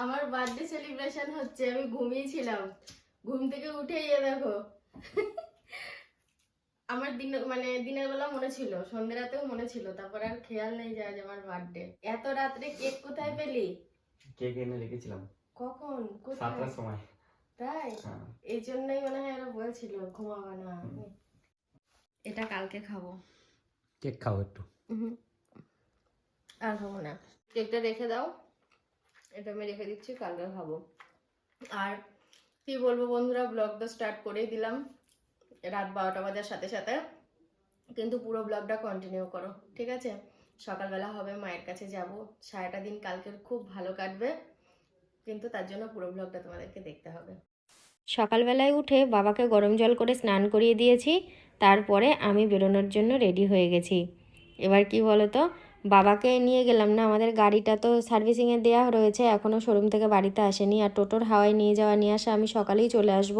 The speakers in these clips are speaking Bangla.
আমার বার্থডে সেলিব্রেশন হচ্ছে আমি ঘুমিয়েছিলাম ঘুম থেকে উঠে এ দেখো। আমার দিন মানে দিনের বেলা মনে ছিল সন্ধ্যে রাতেও মনে ছিল তারপর আর খেয়াল নেই যে আজ আমার বার্থডে এত রাত্রে কেক কোথায় পেলি? কেক এনে রেখেছিলাম। কখন? কোথায়? সাতটার সময়। তাই? হ্যাঁ। এই জন্যই মনে হয় ওরা বলছিল ঘুমাবা না। এটা কালকে খাব। কেক খাও একটু। আর খাব না। কেকটা রেখে দাও। এটা আমি রেখে দিচ্ছি, কালকে খাব। আর কি বলব বন্ধুরা ব্লগ তো স্টার্ট করেই দিলাম, রাত বারোটা বাজার সাথে সাথে। কিন্তু পুরো ব্লগটা কন্টিনিউ করো, ঠিক আছে? সকালবেলা হবে, মায়ের কাছে যাব। সারাটা দিন কালকের খুব ভালো কাটবে, কিন্তু তার জন্য পুরো ব্লগটা তোমাদেরকে দেখতে হবে। সকালবেলায় উঠে বাবাকে গরম জল করে স্নান করিয়ে দিয়েছি, তারপরে আমি বেরোনোর জন্য রেডি হয়ে গেছি। এবার কি বলো তো বাবাকে নিয়ে গেলাম না, আমাদের গাড়িটা তো সার্ভিসিংয়ে দেওয়া রয়েছে এখনও শোরুম থেকে বাড়িতে আসেনি। আর টোটোর হাওয়ায় নিয়ে যাওয়া নিয়ে আসা আমি সকালেই চলে আসব।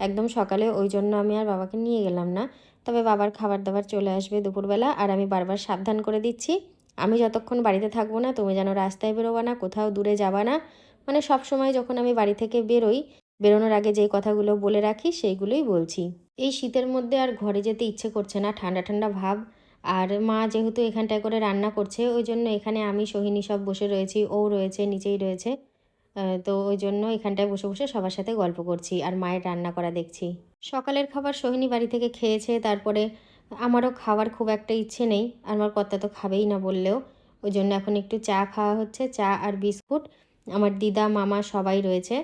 একদম সকালে, ওই জন্য আমি আর বাবাকে নিয়ে গেলাম না। তবে বাবার খাবার দাবার চলে আসবে দুপুরবেলা, আর আমি বারবার সাবধান করে দিচ্ছি। আমি যতক্ষণ বাড়িতে থাকব না, তুমি যেন রাস্তায় বেরোবা না, কোথাও দূরে যাবা না। মানে সব সময় যখন আমি বাড়ি থেকে বেরোই, বেরোনোর আগে যেই কথাগুলো বলে রাখি, সেইগুলোই বলছি। এই শীতের মধ্যে আর ঘরে যেতে ইচ্ছে করছে না ঠান্ডা ঠান্ডা ভাব। আর মা যেহেতু এখানটায় করে রান্না করছে, ওই জন্য এখানে আমি, সোহিনী সব বসে রয়েছি, ও রয়েছে নিচেই রয়েছে। তো ওই জন্য এখানটায় বসে বসে সবার সাথে গল্প করছি আর মায়ের রান্না করা দেখছি। সকালের খাবার সোহিনী বাড়ি থেকে খেয়েছে, তারপরে আমারও খাওয়ার খুব একটা ইচ্ছে নেই, আমার কর্তা তো খাবেই না বললেও। ওই জন্য এখন একটু চা খাওয়া হচ্ছে, চা আর বিস্কুট। আমার দিদা, মামা সবাই রয়েছে।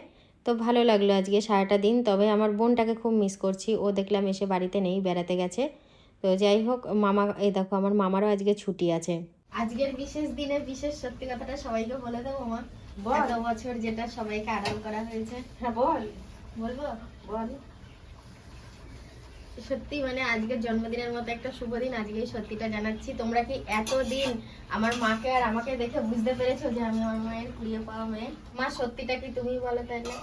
তো ভালো লাগল আজকে সারাটা দিন, তবে আমার বোনটাকে খুব মিস করছি, ও দেখলাম এসে বাড়িতে নেই, বেড়াতে গেছে। তো যাই হোক মামা এই দেখো আমার মামারও আজকে ছুটি আছে। আজকের বিশেষ দিনে বিশেষ সত্যি কথাটা সবাইকে বলে দেবো মা এত বছর যেটা সবাইকে আরাম করা হয়েছে। হ্যাঁ বল। বলব? বল। সত্যি মানে আজকের জন্মদিনের মতো একটা শুভ দিন আজকেই সত্যিটা জানাচ্ছি। তোমরা কি এতদিন আমার মাকে আর আমাকে দেখে বুঝতে পেরেছ যে আমি আমার মায়ের কুড়িয়ে পাওয়া মেয়ে? মা সত্যিটা কি তুমি বলো তাহলে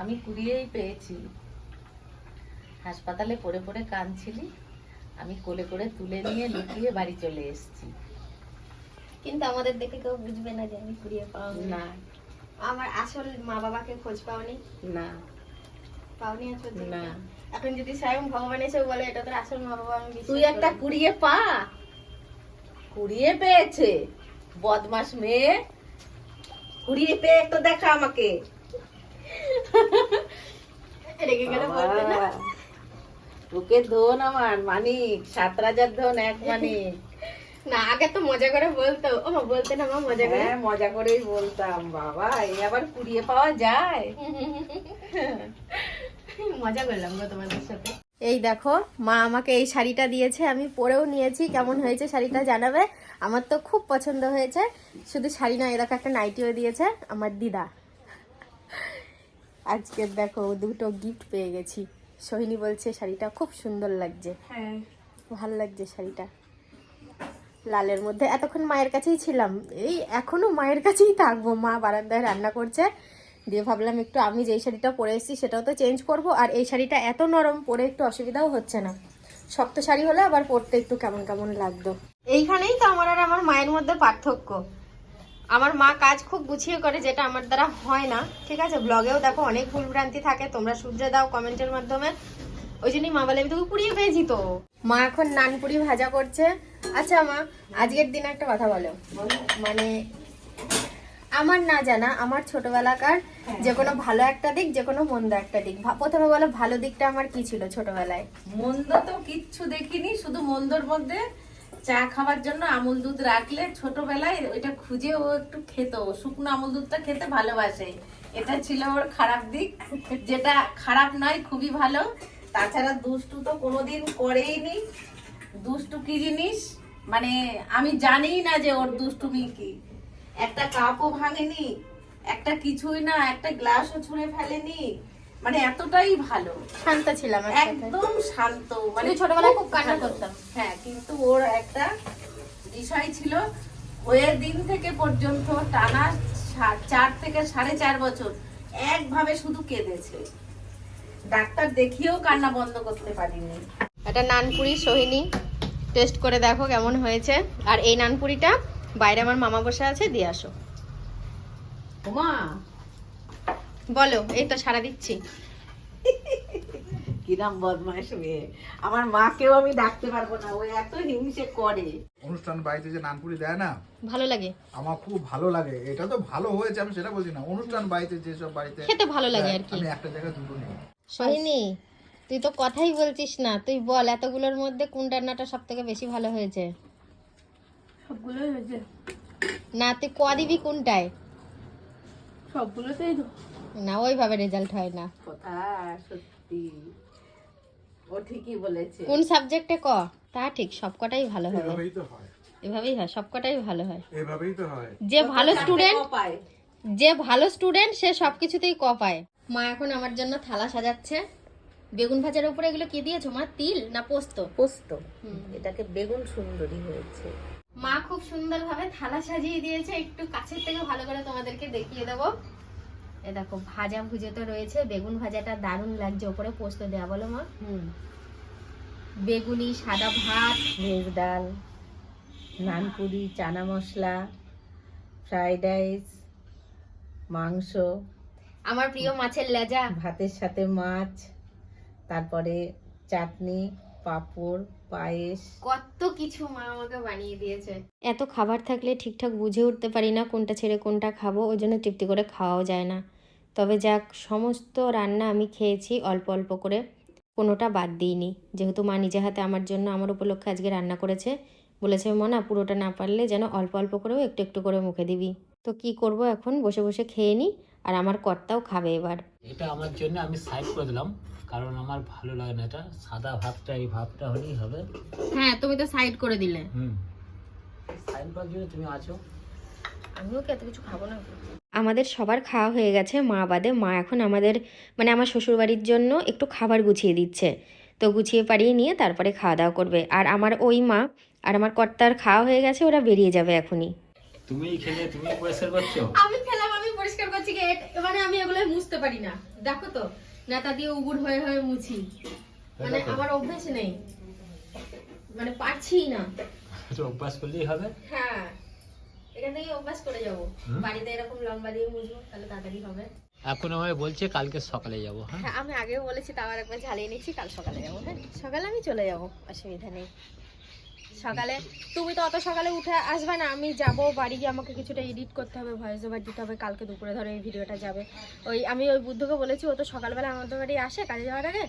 আমি কুড়িয়েই পেয়েছি। হাসপাতালে পড়ে পড়ে কাঁদছিলি? আমি কোলে করে তুলে নিয়ে লুকিয়ে বাড়ি চলে এসেছি। কিন্তু আমাদের দেখে কেউ বুঝবে না যে আমি কুড়িয়ে মেয়ে। না। আমার আসল মা বাবাকে খোঁজ পাওনি। না। পাওনি থেকে? না। এখন যদি স্বয়ং ভগবান এসে বলে এটা তোর আসল মা বাবা আমি তুই একটা কুড়িয়ে পা। কুড়িয়ে পেয়েছে। বদমাস মেয়ে। কুড়িয়ে পেয়ে একটু দেখা আমাকে। রেগে গেলে বলতে না। তোকে ধন আমার মানিক সাত রাজার ধন এক মানিক। না আগে তো মজা করে বলতো। ও মা বলতে না মা মজা করে? হ্যাঁ মজা করেই বলতাম বাবা এই আবার কুড়িয়ে পাওয়া যায়। মজা করলাম গো তোমাদের সাথে। এই দেখো মা আমাকে এই শাড়িটা দিয়েছে আমি পরেও নিয়েছি। কেমন হয়েছে শাড়িটা জানাবে? আমার তো খুব পছন্দ হয়েছে। শুধু শাড়ি নয় এরকম একটা নাইটিও দিয়েছে আমার দিদা। আজকে দেখো দুটো গিফট পেয়ে গেছি। সোহিনী বলছে শাড়িটা খুব সুন্দর লাগছে। হ্যাঁ। ভালো লাগছে শাড়িটা। লালের মধ্যে এতক্ষণ মায়ের কাছেই ছিলাম। এই এখনও মায়ের কাছেই থাকব। মা বারান্দায় রান্না করছে। দিয়ে ভাবলাম একটু আমি যেই শাড়িটা পরে এসেছি সেটাও তো চেঞ্জ করব। আর এই শাড়িটা এত নরম পরে একটু অসুবিধাও হচ্ছে না। শক্ত শাড়ি হলে আবার পরতে একটু কেমন কেমন লাগতো। এইখানেই তো আমার আর আমার মায়ের মধ্যে পার্থক্য। আমার মা কাজ খুব গুছিয়ে করে যেটা আমার দ্বারা হয় না। ঠিক আছে? ব্লগেও দেখো অনেক ভুলভ্রান্তি থাকে তোমরা শুধরে দাও কমেন্টের মাধ্যমে। ওই জন্যই মা বলে আমি তোকে পুড়িয়ে পেয়েছি তো। মা এখন নানপুরি ভাজা করছে। আচ্ছা মা আজকের দিনে একটা কথা বলো। মানে আমার না জানা আমার ছোটবেলাকার যে কোনো ভালো একটা দিক যে কোনো মন্দ একটা দিক। প্রথমে বলো ভালো দিকটা আমার কি ছিল ছোটবেলায়? মন্দ তো কিচ্ছু দেখিনি শুধু মন্দর মধ্যে চা খাওয়ার জন্য আমুল দুধ রাখলে ছোটবেলায় ওইটা খুঁজে ও একটু খেত। শুকনো আমুল দুধটা খেতে ভালোবাসে। এটা ছিল ওর খারাপ দিক। যেটা খারাপ নয়, খুবই ভালো। তাছাড়া দুষ্টু তো কোনোদিন করেই নি। দুষ্টু কি জিনিস? মানে আমি জানিই না যে ওর দুষ্টুমি কি। একটা কাপও ভাঙেনি, একটা কিছুই না, একটা গ্লাসও ছুঁড়ে ফেলেনি মানে এতটাই ভালো। শান্ত ছিলাম একদম শান্ত মানে ছোটবেলায় খুব কান্না করতাম। হ্যাঁ কিন্তু ওর একটা বিষয় ছিল ওয়ের দিন থেকে পর্যন্ত টানা চার থেকে সাড়ে চার বছর একভাবে শুধু কেঁদেছে। ডাক্তার দেখিয়েও কান্না বন্ধ করতে পারিনি। একটা নানপুরি সোহিনী। টেস্ট করে দেখো কেমন হয়েছে। আর এই নানপুরিটা বাইরে আমার মামা বসে আছে দিয়ে আসো। ওমা বলো এই তো সারা দিচ্ছি। কিরাম বদমাস মেয়ে। আমার মাকেও আমি ডাকতে পারব না ও এত হিংসে করে। অনুষ্ঠান বাড়িতে যে নানপুরি দেয় না? ভালো লাগে। আমার খুব ভালো লাগে। এটা তো ভালো হয়েছে আমি সেটা বলছি না। অনুষ্ঠান বাড়িতে যেসব বাড়িতে খেতে ভালো লাগে আর কি। আমি একটা জায়গায় দুটো নিই। সোহিনী তুই তো কথাই বলছিস না। তুই বল এতগুলোর মধ্যে কোন রান্নাটা সব থেকে বেশি ভালো হয়েছে? সবগুলোই হয়েছে। না তুই ক দিবি কোনটায়? সবগুলোতেই তো। না ওইভাবে রেজাল্ট হয় না। কথা সত্যি। ও ঠিকই বলেছে। কোন সাবজেক্টে ক? তা ঠিক সবকটাই ভালো হবে এভাবেই তো হয়। এভাবেই হয় সবকটাই ভালো হয়। এভাবেই তো হয়। যে ভালো স্টুডেন্ট যে ভালো স্টুডেন্ট সে সবকিছুতেই ক পায়। মা এখন আমার জন্য থালা সাজাচ্ছে। বেগুন ভাজার উপরে এগুলো কি দিয়েছ মা? তিল না পোস্ত? পোস্ত। এটাকে বেগুন সুন্দরী হয়েছে। মা খুব সুন্দরভাবে থালা সাজিয়ে দিয়েছে। একটু কাছের থেকে ভালো করে তোমাদেরকে দেখিয়ে দেবো। এ দেখো ভাজা ভুজে তো রয়েছে বেগুন ভাজাটা দারুণ লাগছে ওপরে পোস্ত দেওয়া বলো মা। হুম। বেগুনি সাদা ভাত ভেজ ডাল নানপুরি চানা মশলা ফ্রাইড রাইস মাংস আমার প্রিয় মাছের লেজা। ভাতের সাথে মাছ তারপরে চাটনি পাঁপড় পায়েস। কত কিছু মা আমাকে বানিয়ে দিয়েছে। এত খাবার থাকলে ঠিকঠাক বুঝে উঠতে পারি না কোনটা ছেড়ে কোনটা খাব ওই জন্য তৃপ্তি করে খাওয়াও যায় না। তবে যাক সমস্ত রান্না আমি খেয়েছি অল্প অল্প করে। কোনোটা বাদ দিইনি। যেহেতু মা নিজে হাতে আমার জন্য আমার উপলক্ষে আজকে রান্না করেছে বলেছে মনা পুরোটা না পারলে যেন অল্প অল্প করেও একটু একটু করে মুখে দিবি। তো কি করব এখন? বসে বসে খেয়ে নিই আর আমার কর্তাও খাবে এবার। এটা আমার জন্য আমি সাইড করে দিলাম কারণ আমার ভালো লাগে না এটা। সাদা ভাতটা এই ভাতটা হলেই হবে। হ্যাঁ তুমি তো সাইড করে দিলে। হুম। সাইড করার জন্য তুমি আছো। আমিও কি এত কিছু খাব না আমাদের সবার খাওয়া হয়ে গেছে মা বাদে। মা এখন আমাদের মানে আমার শ্বশুরবাড়ির জন্য একটু খাবার গুছিয়ে দিচ্ছে। তো গুছিয়ে পাড়িয়ে নিয়ে তারপরে খাওয়া দাওয়া করবে। আর আমার ওই মা আর আমার কর্তার খাওয়া হয়ে গেছে ওরা বেরিয়ে যাবে এখনই। তুমি খেলে তুমি পরিষ্কার করছ? আমি খেলাম আমি পরিষ্কার করছি কি? মানে আমি এগুলো মুছতে পারি না। দেখো তো নেতা দিয়ে উগুর হয়ে হয়ে মুছি। মানে আমার অভ্যাস নেই। মানে পারছি না। তো অভ্যাস করলেই হবে? হ্যাঁ। এখান থেকে অভ্যাস করে যাব। বাড়িতে এরকম লম্বা দিয়ে মুছবো তাহলে তাড়াতাড়ি হবে। এখন আমায় বলছে কালকে সকালে যাব হ্যাঁ? হ্যাঁ আমি আগেও বলেছি তাও একবার ঝালিয়ে নিচ্ছি কাল সকালে যাব হ্যাঁ? সকালে আমি চলে যাব অসুবিধা নেই। সকালে তুমি তো অত সকালে উঠে আসবে না আমি যাব বাড়ি গিয়ে আমাকে কিছুটা এডিট করতে হবে ভয়েস ওভার দিতে হবে কালকে দুপুরে ধরো এই ভিডিওটা যাবে। ওই আমি ওই বুদ্ধকে বলেছি ও তো সকালবেলা আমাদের বাড়ি আসে কাজে যাওয়ার আগে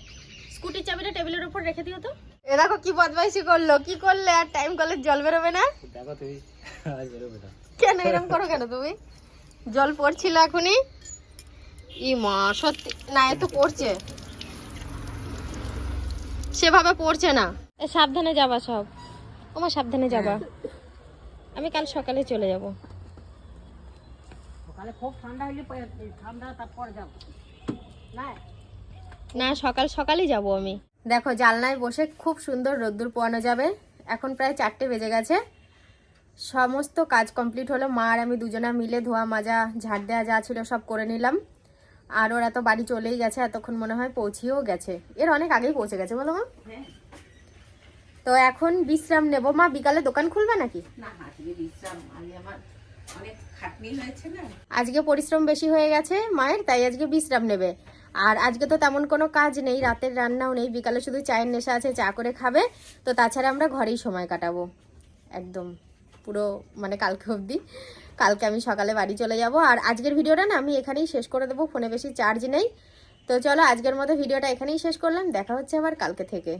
স্কুটির চাবিটা টেবিলের উপর রেখে দিও তো। এ দেখো কি বদমাইশি করল কি করলে আর টাইম কলের জল বেরোবে না? দেখো তুমি বেরোবে না। কেন এরকম করো কেন তুমি? জল পড়ছিল এখনই? ই মা সত্যি। না এ তো পড়ছে। সেভাবে পড়ছে না। এ, সাবধানে যাবা সব। ওমা সাবধানে যাবা। আমি কাল সকালে চলে যাব। না সকাল সকালই যাব আমি। দেখো জালনায় বসে খুব সুন্দর রোদ্দুর পোয়ানো যাবে। এখন প্রায় চারটে বেজে গেছে। সমস্ত কাজ কমপ্লিট হলো। মা আর আমি দুজনা মিলে ধোয়া মাজা ঝাড় দেওয়া যা ছিল সব করে নিলাম। আর ওরা তো বাড়ি চলেই গেছে এতক্ষণ মনে হয় পৌঁছিয়েও গেছে। এর অনেক আগেই পৌঁছে গেছে বলো মা? তো এখন বিশ্রাম নেব। মা বিকালে দোকান খুলবে নাকি? আজকে পরিশ্রম বেশি হয়ে গেছে মায়ের তাই আজকে বিশ্রাম নেবে। আর আজকে তো তেমন কোনো কাজ নেই রাতের রান্নাও নেই। বিকালে শুধু চায়ের নেশা আছে চা করে খাবে। তো তাছাড়া আমরা ঘরেই সময় কাটাবো। একদম। পুরো মানে কালকে অবধি। কালকে আমি সকালে বাড়ি চলে যাব। আর আজকের ভিডিওটা না আমি এখানেই শেষ করে দেবো, ফোনে বেশি চার্জ নেই। তো চলো আজকের মতো ভিডিওটা এখানেই শেষ করলাম। দেখা হচ্ছে আবার কালকে থেকে।